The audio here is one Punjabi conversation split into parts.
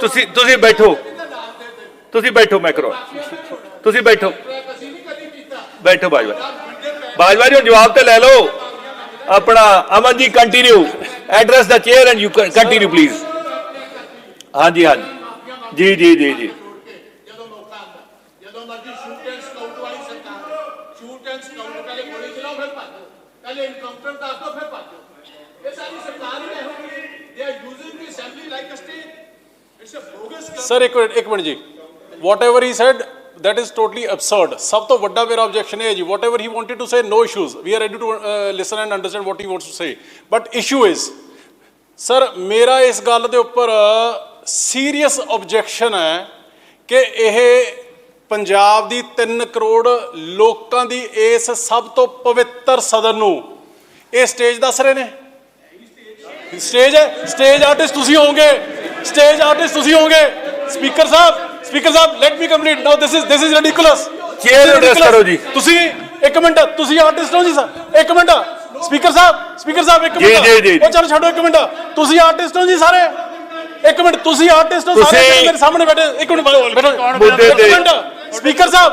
ਤੁਸੀਂ ਤੁਸੀਂ ਬੈਠੋ। ਤੁਸੀਂ ਬੈਠੋ ਮੈਂ ਕਰੋ ਤੁਸੀਂ ਬੈਠੋ। ਬੈਠੋ, ਬਾਜਵਾ। ਬਾਜਵਾ ਜੀ, ਹੁਣ ਜਵਾਬ ਤੇ ਲੈ ਲਓ। ਆਪਣਾ Aman ji continue address the chair and you continue please ਹਾਂਜੀ ਹਾਂਜੀ। ਜੀ ਜੀ ਜੀ ਜੀ ਜਦੋਂ ਮੌਕਾ ਆਉਂਦਾ ਜਦੋਂ ਮਰਜ਼ੀ ਸ਼ੂਟ ਐਂਡ ਸਕਾਊਟ ਵਾਲੀ ਸਰਕਾਰ ਸ਼ੂਟ ਐਂਡ ਸਕਾਊਟ ਪਹਿਲੇ ਗੋਲੀ ਚਲਾਓ ਫਿਰ ਭੱਜੋ ਪਹਿਲੇ ਇਨਕਾਊਂਟਰ ਦੱਸ ਦਿਓ ਫਿਰ ਭੱਜੋ ਇਹ ਸਾਰੀ ਸਰਕਾਰ ਹੀ ਇਹੋ ਜਿਹੀ ਹੈ they are using the assembly like uh stage it's uh bogus sir ਇੱਕ ਮਿੰਟ ਇੱਕ ਮਿੰਟ ਜੀ whatever he said that is totally absurd ਸਭ ਤੋਂ ਵੱਡਾ ਮੇਰਾ ਆਬਜੈਕਸ਼ਨ ਹੈ ਜੀ whatever he wanted to say no issues we are ready to listen and understand what he wants to say but issue is sir ਮੇਰਾ ਇਸ ਗੱਲ ਦੇ ਉੱਪਰ ਸੀਰੀਅਸ ਆਬਜੈਕਸ਼ਨ ਹੈ ਕਿ ਇਹ ਪੰਜਾਬ ਦੀ 3 ਕਰੋੜ ਲੋਕਾਂ ਦੀ ਇਸ ਸਭ ਤੋਂ ਪਵਿੱਤਰ ਸਦਨ ਨੂੰ ਇਹ ਸਟੇਜ ਦੱਸ ਰਹੇ ਨੇ ਸਟੇਜ ਹੈ ਸਟੇਜ ਆਰਟਿਸਟ ਤੁਸੀਂ ਹੋਵੋਗੇ ਸਟੇਜ ਆਰਟਿਸਟ ਤੁਸੀਂ ਹੋਵੋਗੇ। Speaker sahib speaker sahib let me complete now this is this is ridiculous Chair address ਕਰੋ ਜੀ। ਤੁਸੀਂ ਇੱਕ ਮਿੰਟ ਤੁਸੀਂ ਆਰਟਿਸਟ ਹੋ ਜੀ ਸਰ ਇੱਕ minute. Speaker sahib speaker sahib ਇੱਕ ਜੀ, ਮਿੰਟ। ਜੀ, ਜੀ, ਉਹ ਚਲੋ ਛੱਡੋ ਇੱਕ ਮਿੰਟ। ਤੁਸੀਂ ਆਰਟਿਸਟ ਹੋ ਜੀ ਸਾਰੇ। ਇੱਕ ਮਿੰਟ ਤੁਸੀਂ ਆਰਟਿਸਟ ਹੋ ਸਾਰੇ ਤੁਸੀਂ- ਮੇਰੇ ਸਾਹਮਣੇ ਬੈਠੇ। ਇੱਕ ਮਿੰਟ ਬੈਠੋ। ਮੁੱਦੇ ਤੇ- ਇੱਕ minute. Speaker sahib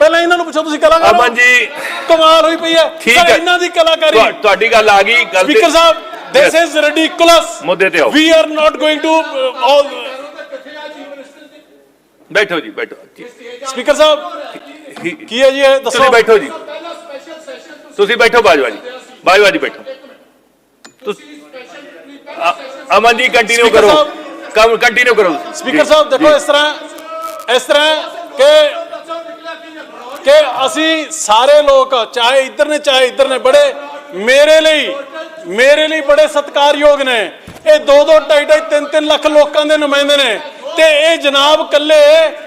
ਪਹਿਲਾਂ ਇਹਨਾਂ ਨੂੰ ਪੁੱਛੋ ਤੁਸੀਂ ਕਲਾਕਾਰ? ਅਮਨ ਜੀ ਕਮਾਲ ਹੋਈ ਪਈ ਹੈ ਠੀਕ ਹੈ। ਇਹਨਾਂ ਦੀ ਕਲਾਕਾਰੀ ਤੁਹਾ- ਤੁਹਾਡੀ ਗੱਲ ਆ ਗਈ ਗੱਲ ਤੇ- speaker sahib Yes. Is ridiculous ਮੁੱਦੇ ਤੇ ਆਓ। We are not going to all ਬੈਠੋ ਜੀ ਬੈਠੋ। ਸਪੀਕਰ ਸਾਹਿਬ ਕੀ ਹੈ ਜੀ ਇਹ ਦੱਸੋ ਤੁਸੀਂ ਬੈਠੋ ਜੀ ਤੁਸੀਂ ਬੈਠੋ ਬਾਜਵਾ ਜੀ ਬਾਜਵਾ ਜੀ ਬੈਠੋ ਤੁਸੀਂ ਅ- ਅਮਨ ਜੀ ਕੰਟੀਨਿਊ Speaker ਕਰੋ। ਕੰਮ ਕੰਟੀਨਿਊ ਕਰੋ ਸਪੀਕਰ ਜੀ, ਸਾਹਿਬ ਦੇਖੋ ਜੀ। ਇਸ ਤਰ੍ਹਾਂ ਇਸ ਤਰ੍ਹਾਂ ਕਿ ਕਿ ਅਸੀਂ ਸਾਰੇ ਲੋਕ ਚਾਹੇ ਇੱਧਰ ਨੇ ਚਾਹੇ ਇੱਧਰ ਨੇ ਬੜੇ ਮੇਰੇ ਲਈ ਮੇਰੇ ਲਈ ਬੜੇ ਸਤਿਕਾਰਯੋਗ ਨੇ। ਇਹ 2 2 2.5 2.5 3 3 ਲੱਖ ਲੋਕਾਂ ਦੇ ਨੁਮਾਇੰਦੇ ਨੇ। ਤੇ ਇਹ ਜਨਾਬ ਕੱਲੇ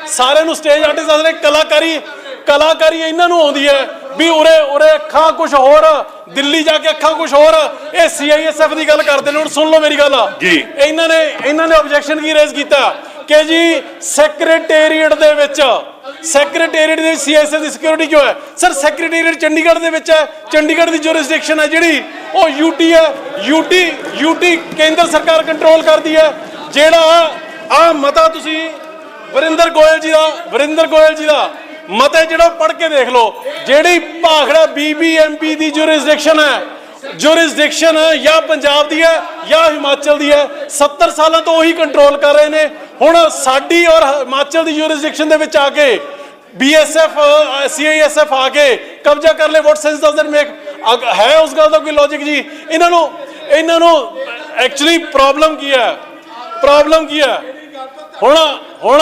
ਸਾਰਿਆਂ ਨੂੰ ਸਟੇਜ ਆਰਟਿਸਟ ਦੱਸ ਰਹੇ ਕਲਾਕਾਰੀ ਕਲਾਕਾਰੀ ਇਹਨਾਂ ਨੂੰ ਆਉਂਦੀ ਹੈ ਵੀ ਉਰੇ ਉਰੇ ਅੱਖਾਂ ਕੁਝ ਹੋਰ ਦਿੱਲੀ ਜਾ ਕੇ ਅੱਖਾਂ ਕੁਝ ਹੋਰ। ਇਹ ਸੀਆਈਐਸਐਫ ਦੀ ਗੱਲ ਕਰਦੇ ਨੇ ਹੁਣ ਸੁਣ ਲਓ ਮੇਰੀ ਗੱਲ। ਜੀ। ਇਹਨਾਂ ਨੇ ਇਹਨਾਂ ਨੇ ਆਬਜੈਕਸ਼ਨ ਕੀ ਰੇਜ਼ ਕੀਤਾ? ਕਿ ਜੀ ਸੈਕਟਰੀਏਟ ਦੇ ਵਿੱਚ। ਸੈਕਟਰੀਏਟ ਦੇ ਸੀਐਸਐਸ ਦੀ ਸਿਕਿਉਰਿਟੀ ਕਿਉਂ ਹੈ? ਸਰ ਸੈਕਟਰੀਏਟ ਚੰਡੀਗੜ੍ਹ ਦੇ ਵਿੱਚ ਹੈ। ਚੰਡੀਗੜ੍ਹ ਦੀ ਜੁਰਿਸਡਿਕਸ਼ਨ ਹੈ ਜਿਹੜੀ। ਉਹ ਯੂਟੀ ਹੈ। ਯੂਟੀ ਯੂਟੀ ਕੇਂਦਰ ਸਰਕਾਰ ਕੰਟਰੋਲ ਕਰਦੀ ਹੈ। ਜਿਹੜਾ ਆ ਮਤਾ ਤੁਸੀਂ ਵਰਿੰਦਰ ਗੋਇਲ ਜੀ ਦਾ, ਵਰਿੰਦਰ ਗੋਇਲ ਜੀ ਦਾ ਮਤੇ ਜਿਹੜਾ ਪੜ੍ਹ ਕੇ ਦੇਖ ਲਓ। ਜਿਹੜੀ ਭਾਖੜਾ ਬੀਬੀਐਮਪੀ ਦੀ ਜੁਰਿਸਡਿਕਸ਼ਨ ਹੈ। ਜੁਰਿਸਡਿਕਸ਼ਨ ਜਾਂ ਪੰਜਾਬ ਦੀ ਹੈ, ਜਾਂ ਹਿਮਾਚਲ ਦੀ ਹੈ। 70 ਸਾਲਾਂ ਤੋਂ ਉਹੀ ਕੰਟਰੋਲ ਕਰ ਰਹੇ ਨੇ। ਹੁਣ ਸਾਡੀ ਔਰ ਹਿਮਾਚਲ ਦੀ ਜੁਰਿਸਡਿਕਸ਼ਨ ਦੇ ਵਿੱਚ ਆ ਕੇ ਬੀਐਸਐਫ ਸੀਆਈਐਸਐਫ ਆ ਕੇ ਕਬਜ਼ਾ ਕਰ ਲੇ what sense does that make ਹੈ ਉਸ ਗੱਲ ਦਾ ਕੋਈ ਲੌਜੀਕ ਜੀ? ਇਹਨਾਂ ਨੂੰ ਇਹਨਾਂ ਨੂੰ ਐਕਚੁਅਲੀ ਪ੍ਰੋਬਲਮ ਕੀ ਹੈ? ਪ੍ਰੋਬਲਮ ਕੀ ਹੈ? ਹੁਣ ਹੁਣ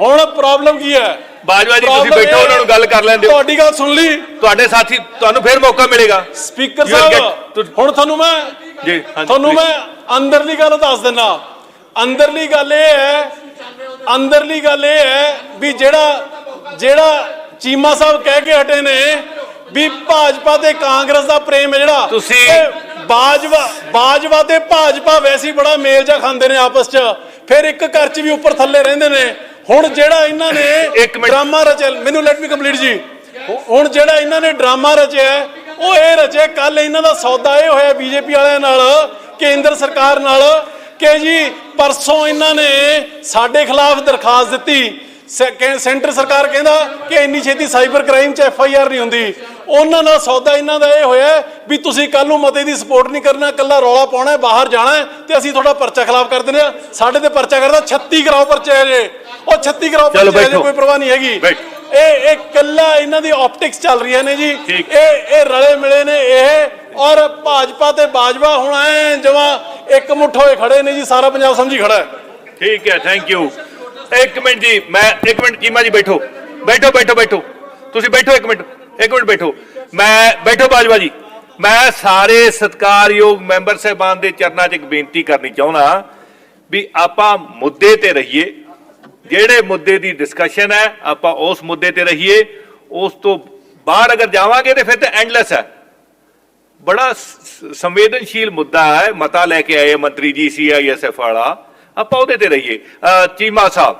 ਹੁਣ ਪ੍ਰੋਬਲਮ ਕੀ ਹੈ? ਬਾਜਵਾ ਜੀ ਤੁਸੀਂ ਬੈਠੋ ਉਹਨਾਂ ਨੂੰ ਗੱਲ ਕਰ ਲੈਂਦੇ ਹੋ। ਤੁਹਾਡੀ ਗੱਲ ਸੁਣ ਲਈ। ਤੁਹਾਡੇ ਸਾਥੀ ਤੁਹਾਨੂੰ ਫੇਰ ਮੌਕਾ ਮਿਲੇਗਾ। ਸਪੀਕਰ ਸਾਹਿਬ ਹੁਣ ਤੁਹਾਨੂੰ ਮੈਂ ਜੀ, ਤੁਹਾਨੂੰ. ਮੈਂ ਅੰਦਰਲੀ ਗੱਲ ਦੱਸ ਦਿੰਦਾ। ਅੰਦਰਲੀ ਗੱਲ ਇਹ ਹੈ ਅੰਦਰਲੀ ਗੱਲ ਇਹ ਹੈ ਵੀ ਜਿਹੜਾ ਜਿਹੜਾ ਚੀਮਾ ਸਾਹਿਬ ਕਹਿ ਕੇ ਹਟੇ ਨੇ ਵੀ ਭਾਜਪਾ ਤੇ ਕਾਂਗਰਸ ਦਾ ਪ੍ਰੇਮ ਹੈ ਜਿਹੜਾ ਤੁਸੀਂ- ਬਾਜਵਾ ਬਾਜਵਾ ਤੇ ਭਾਜਪਾ ਵੈਸੇ ਬੜਾ ਮੇਲ ਜਾ ਖਾਂਦੇ ਨੇ ਆਪਸ 'ਚ। ਫਿਰ ਇੱਕ ਘਰ 'ਚ ਵੀ ਉੱਪਰ ਥੱਲੇ ਰਹਿੰਦੇ ਨੇ। ਹੁਣ ਜਿਹੜਾ ਇਹਨਾਂ ਨੇ। ਡਰਾਮਾ ਰਚਿਆ ਮੈਨੂੰ ਲੈਟ ਮੀ ਕੰਪਲੀਟ ਜੀ। ਹੁਣ ਜਿਹੜਾ ਇਹਨਾਂ ਨੇ ਡਰਾਮਾ ਰਚਿਆ ਉਹ ਇਹ ਰਚਿਆ ਕੱਲ ਇਹਨਾਂ ਦਾ ਸੌਦਾ ਇਹ ਹੋਇਆ ਬੀਜੇਪੀ ਵਾਲਿਆਂ ਨਾਲ ਕੇਂਦਰ ਸਰਕਾਰ ਨਾਲ ਕਿ ਜੀ ਪਰਸੋਂ ਇਹਨਾਂ ਨੇ ਸਾਡੇ ਖਿਲਾਫ ਦਰਖਾਸਤ ਦਿੱਤੀ ਸੈਂਟਰ ਸਰਕਾਰ ਕਹਿੰਦਾ ਕਿ ਇੰਨੀ ਛੇਤੀ ਸਾਈਬਰ ਕ੍ਰਾਈਮ 'ਚ ਐਫ ਆਈ ਆਰ ਨਹੀਂ ਹੁੰਦੀ ਉਹਨਾਂ ਨਾਲ ਸੌਦਾ ਇਹਨਾਂ ਦਾ ਇਹ ਹੋਇਆ ਵੀ ਤੁਸੀਂ ਕੱਲ ਨੂੰ ਮਤੇ ਦੀ ਸਪੋਰਟ ਨਹੀਂ ਕਰਨਾ ਕੱਲਾ ਰੌਲਾ ਪਾਉਣਾ ਬਾਹਰ ਜਾਣਾ ਤੇ ਅਸੀਂ ਤੁਹਾਡਾ ਪਰਚਾ ਖਿਲਾਫ ਕਰ ਦਿੰਦੇ ਆ ਸਾਡੇ ਤੇ ਪਰਚਾ ਕਰਦਾ 36 ਕਰਾਓ ਪਰਚੇ ਜੇ ਉਹ 36 ਕਰਾਓ ਪਰਚੇ ਜੇ। ਕੋਈ ਪਰਵਾਹ ਨਹੀਂ ਹੈਗੀ। ਇਹ ਇਹ ਕੱਲਾ ਇਹਨਾਂ ਦੀ ਆਪਟਿਕਸ ਚੱਲ ਰਹੀਆਂ ਨੇ ਜੀ। ਇਹ ਇਹ ਰਲੇ ਮਿਲੇ ਨੇ ਇਹ ਔਰ ਭਾਜਪਾ ਤੇ ਬਾਜਵਾ ਹੁਣ ਐ ਜਮਾ ਇੱਕ ਮੁੱਠ ਹੋਏ ਖੜੇ ਨੇ ਜੀ, ਸਾਰਾ ਪੰਜਾਬ ਸਮਝੀ ਖੜਾ ਹੈ। ਠੀਕ ਹੈ ਥੈਂਕ ਯੂ ਇੱਕ ਮਿੰਟ ਜੀ, ਮੈਂ ਇੱਕ ਮਿੰਟ ਚੀਮਾ ਜੀ ਬੈਠੋ। ਬੈਠੋ ਬੈਠੋ ਬੈਠੋ। ਤੁਸੀਂ ਬੈਠੋ ਇੱਕ ਮਿੰਟ ਇੱਕ ਮਿੰਟ ਬੈਠੋ। ਮੈਂ ਬੈਠੋ ਬਾਜਵਾ ਜੀ। ਮੈਂ ਸਾਰੇ ਸਤਿਕਾਰਯੋਗ ਮੈਂਬਰ ਸਾਹਿਬਾਨ ਦੇ ਚਰਨਾਂ 'ਚ ਇੱਕ ਬੇਨਤੀ ਕਰਨੀ ਚਾਹੁੰਦਾ ਵੀ ਆਪਾਂ ਮੁੱਦੇ ਤੇ ਰਹੀਏ। ਜਿਹੜੇ ਮੁੱਦੇ ਦੀ ਡਿਸਕਸ਼ਨ ਹੈ, ਆਪਾਂ ਉਸ ਮੁੱਦੇ ਤੇ ਰਹੀਏ। ਉਸ ਤੋਂ ਬਾਹਰ ਅਗਰ ਜਾਵਾਂਗੇ ਤੇ ਫਿਰ ਤਾਂ ਐਂਡਲੈਸ ਹੈ। ਬੜਾ ਸੰਵੇਦਨਸ਼ੀਲ ਮੁੱਦਾ ਹੈ। ਮਤਾ ਲੈ ਕੇ ਆਏ ਮੰਤਰੀ ਜੀ ਸੀਆਈਐਸਐਫ ਵਾਲਾ। ਆਪਾਂ ਉਹਦੇ ਤੇ ਰਹੀਏ। ਅਹ ਚੀਮਾ ਸਾਹਿਬ।